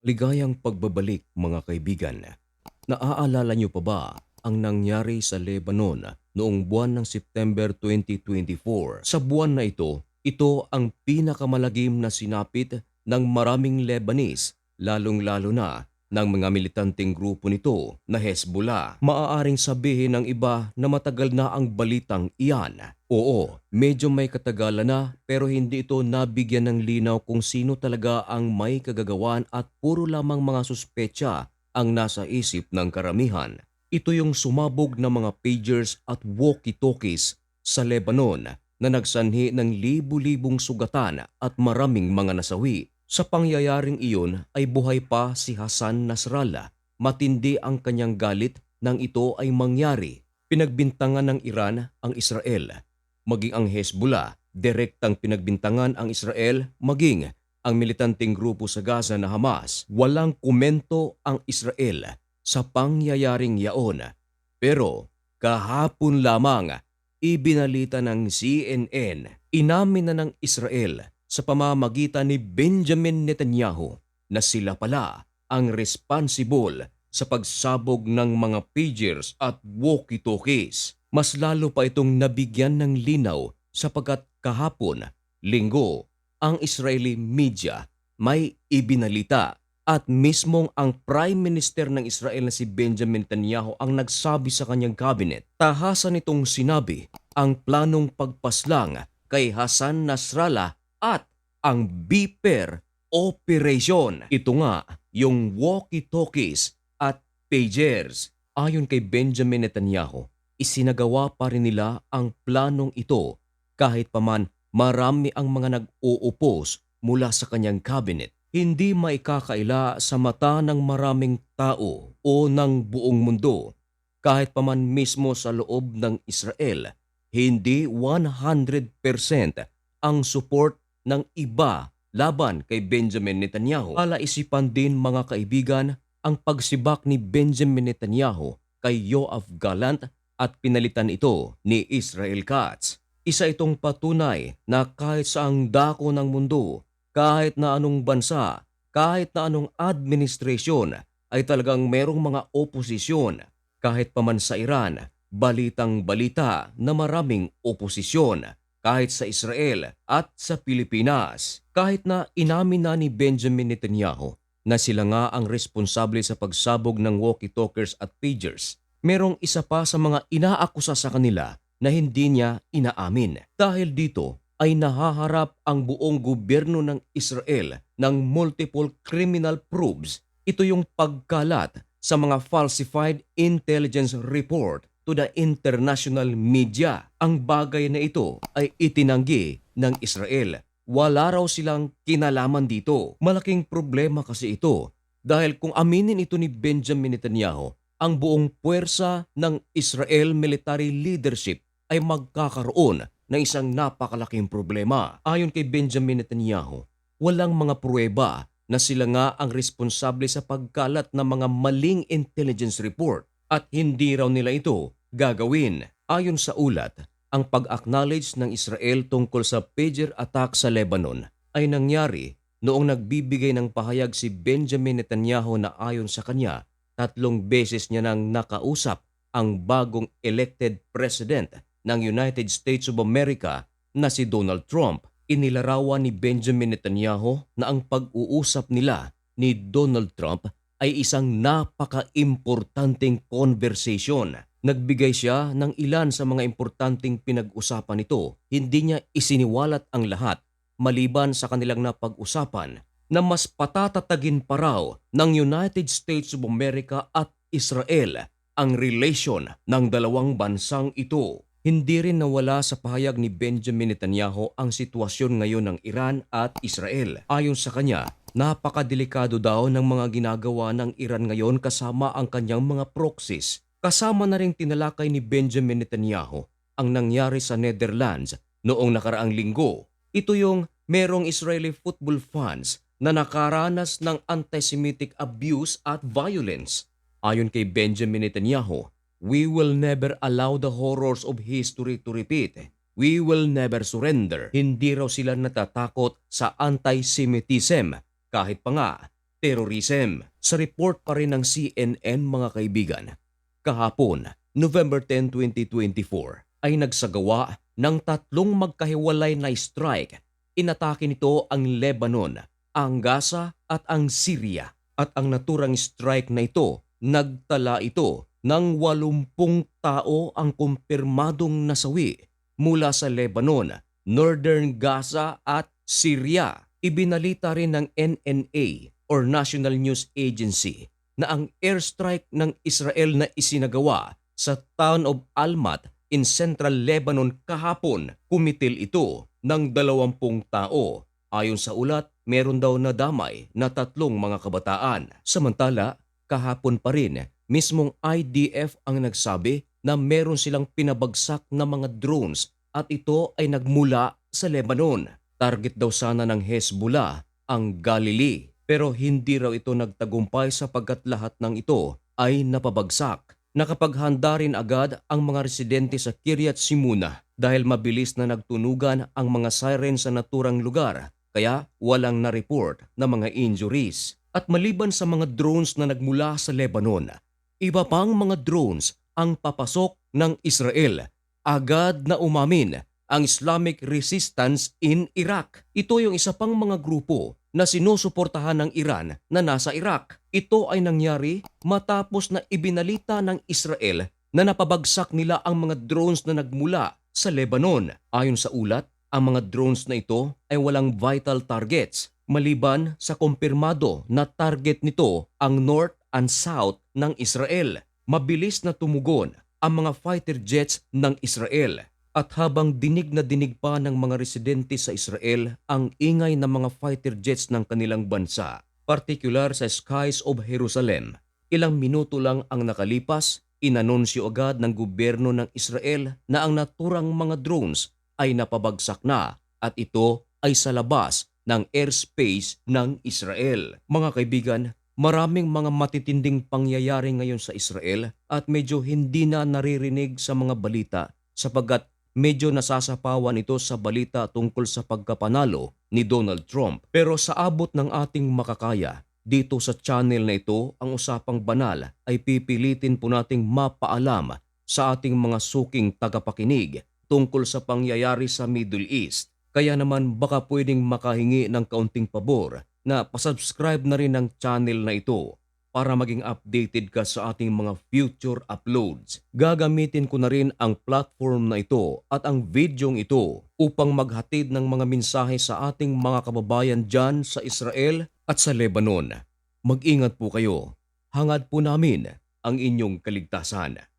Ligayang pagbabalik mga kaibigan. Naaalala niyo pa ba ang nangyari sa Lebanon noong buwan ng September 2024? Sa buwan na ito, ito ang pinakamalagim na sinapit ng maraming Lebanese, lalong-lalo na ng mga militanteng grupo nito na Hezbollah. Maaaring sabihin ng iba na matagal na ang balitang iyan. Oo, medyo may katagalan na pero hindi ito nabigyan ng linaw kung sino talaga ang may kagagawan at puro lamang mga suspecha ang nasa isip ng karamihan. Ito yung sumabog na mga pagers at walkie-talkies sa Lebanon na nagsanhi ng libu-libong sugatan at maraming mga nasawi. Sa pangyayaring iyon ay buhay pa si Hassan Nasrallah. Matindi ang kanyang galit nang ito ay mangyari. Pinagbintangan ng Iran ang Israel. Maging ang Hezbollah, direktang pinagbintangan ang Israel maging ang militanteng grupo sa Gaza na Hamas. Walang komento ang Israel sa pangyayaring yaon. Pero kahapon lamang ibinalita ng CNN, inamin na ng Israel sa pamamagitan ni Benjamin Netanyahu na sila pala ang responsible sa pagsabog ng mga pagers at walkie-talkies. Mas lalo pa itong nabigyan ng linaw sapagkat kahapon, linggo, ang Israeli media may ibinalita at mismong ang Prime Minister ng Israel na si Benjamin Netanyahu ang nagsabi sa kanyang cabinet. Tahasan itong sinabi ang planong pagpaslang kay Hassan Nasrallah at ang Beeper Operation. Ito nga yung walkie-talkies at pagers. Ayon kay Benjamin Netanyahu, isinagawa pa rin nila ang planong ito kahit paman marami ang mga nag-uupos mula sa kanyang cabinet. Hindi maikakaila sa mata ng maraming tao o ng buong mundo kahit paman mismo sa loob ng Israel hindi 100% ang support ng iba laban kay Benjamin Netanyahu. Alaisipan din mga kaibigan ang pagsibak ni Benjamin Netanyahu kay Yoav Gallant at pinalitan ito ni Israel Katz. Isa itong patunay na kahit sa ang dako ng mundo, kahit na anong bansa, kahit na anong administrasyon ay talagang merong mga oposisyon. Kahit paman sa Iran, balitang balita na maraming oposisyon kahit sa Israel at sa Pilipinas. Kahit na inamin na ni Benjamin Netanyahu na sila nga ang responsable sa pagsabog ng walkie-talkers at pagers, merong isa pa sa mga inaakusa sa kanila na hindi niya inaamin. Dahil dito ay nahaharap ang buong gobyerno ng Israel ng multiple criminal proofs. Ito yung pagkalat sa mga falsified intelligence report to the international media. Ang bagay na ito ay itinanggi ng Israel. Wala raw silang kinalaman dito. Malaking problema kasi ito dahil kung aminin ito ni Benjamin Netanyahu, ang buong puwersa ng Israel military leadership ay magkakaroon ng isang napakalaking problema. Ayon kay Benjamin Netanyahu, walang mga pruweba na sila nga ang responsable sa pagkalat ng mga maling intelligence report at hindi raw nila ito gagawin. Ayon sa ulat, ang pag-acknowledge ng Israel tungkol sa pager attack sa Lebanon ay nangyari noong nagbibigay ng pahayag si Benjamin Netanyahu na ayon sa kanya, tatlong beses niya nang nakausap ang bagong elected president ng United States of America na si Donald Trump. Inilarawan ni Benjamin Netanyahu na ang pag-uusap nila ni Donald Trump ay isang napaka-importanteng conversation. Nagbigay siya ng ilan sa mga importanteng pinag-usapan nito. Hindi niya isiniwalat ang lahat maliban sa kanilang napag-usapan na mas patatatagin pa raw ng United States of America at Israel ang relation ng dalawang bansang ito. Hindi rin nawala sa pahayag ni Benjamin Netanyahu ang sitwasyon ngayon ng Iran at Israel. Ayon sa kanya, napakadelikado daw ng mga ginagawa ng Iran ngayon kasama ang kanyang mga proxies. Kasama na rin tinalakay ni Benjamin Netanyahu ang nangyari sa Netherlands noong nakaraang linggo. Ito yung merong Israeli football fans na nakaranas ng anti-Semitic abuse at violence. Ayon kay Benjamin Netanyahu, We will never allow the horrors of history to repeat. We will never surrender. Hindi raw sila natatakot sa anti-Semitism kahit pa nga terrorism. Sa report pa rin ng CNN mga kaibigan, kahapon, November 10, 2024, ay nagsagawa ng tatlong magkahiwalay na strike. Inatake nito ang Lebanon, ang Gaza at ang Syria. At ang naturang strike na ito, nagtala ito ng 80 tao ang kumpirmadong nasawi mula sa Lebanon, Northern Gaza at Syria. Ibinalita rin ng NNA or National News Agency na ang airstrike ng Israel na isinagawa sa town of Almat in central Lebanon kahapon, kumitil ito ng 20 tao. Ayon sa ulat, meron daw nadamay na tatlong mga kabataan. Samantala, kahapon pa rin, mismong IDF ang nagsabi na meron silang pinabagsak na mga drones at ito ay nagmula sa Lebanon. Target daw sana ng Hezbollah ang Galilee pero hindi raw ito nagtagumpay sapagkat lahat ng ito ay napabagsak. Nakapaghanda rin agad ang mga residente sa Kiryat Simuna dahil mabilis na nagtunugan ang mga siren sa naturang lugar kaya walang na-report na mga injuries. At maliban sa mga drones na nagmula sa Lebanon, iba pang mga drones ang papasok ng Israel. Agad na umamin ang Islamic Resistance in Iraq. Ito yung isa pang mga grupo na sinusuportahan ng Iran na nasa Iraq. Ito ay nangyari matapos na ibinalita ng Israel na napabagsak nila ang mga drones na nagmula sa Lebanon. Ayon sa ulat, ang mga drones na ito ay walang vital targets maliban sa kumpirmado na target nito ang North and South ng Israel. Mabilis na tumugon ang mga fighter jets ng Israel at habang dinig na dinig pa ng mga residente sa Israel ang ingay ng mga fighter jets ng kanilang bansa, partikular sa skies of Jerusalem, ilang minuto lang ang nakalipas, inanunsyo agad ng gobyerno ng Israel na ang naturang mga drones ay napabagsak na at ito ay sa labas ng airspace ng Israel. Mga kaibigan, maraming mga matitinding pangyayari ngayon sa Israel at medyo hindi na naririnig sa mga balita sapagkat medyo nasasapawan ito sa balita tungkol sa pagkapanalo ni Donald Trump. Pero sa abot ng ating makakaya, dito sa channel na ito, ang usapang banal ay pipilitin po nating mapaalam sa ating mga suking tagapakinig tungkol sa pangyayari sa Middle East. Kaya naman baka pwedeng makahingi ng kaunting pabor na pasubscribe na rin ng channel na ito para maging updated ka sa ating mga future uploads. Gagamitin ko na rin ang platform na ito at ang videong ito upang maghatid ng mga mensahe sa ating mga kababayan dyan sa Israel at sa Lebanon. Mag-ingat po kayo. Hangad po namin ang inyong kaligtasan.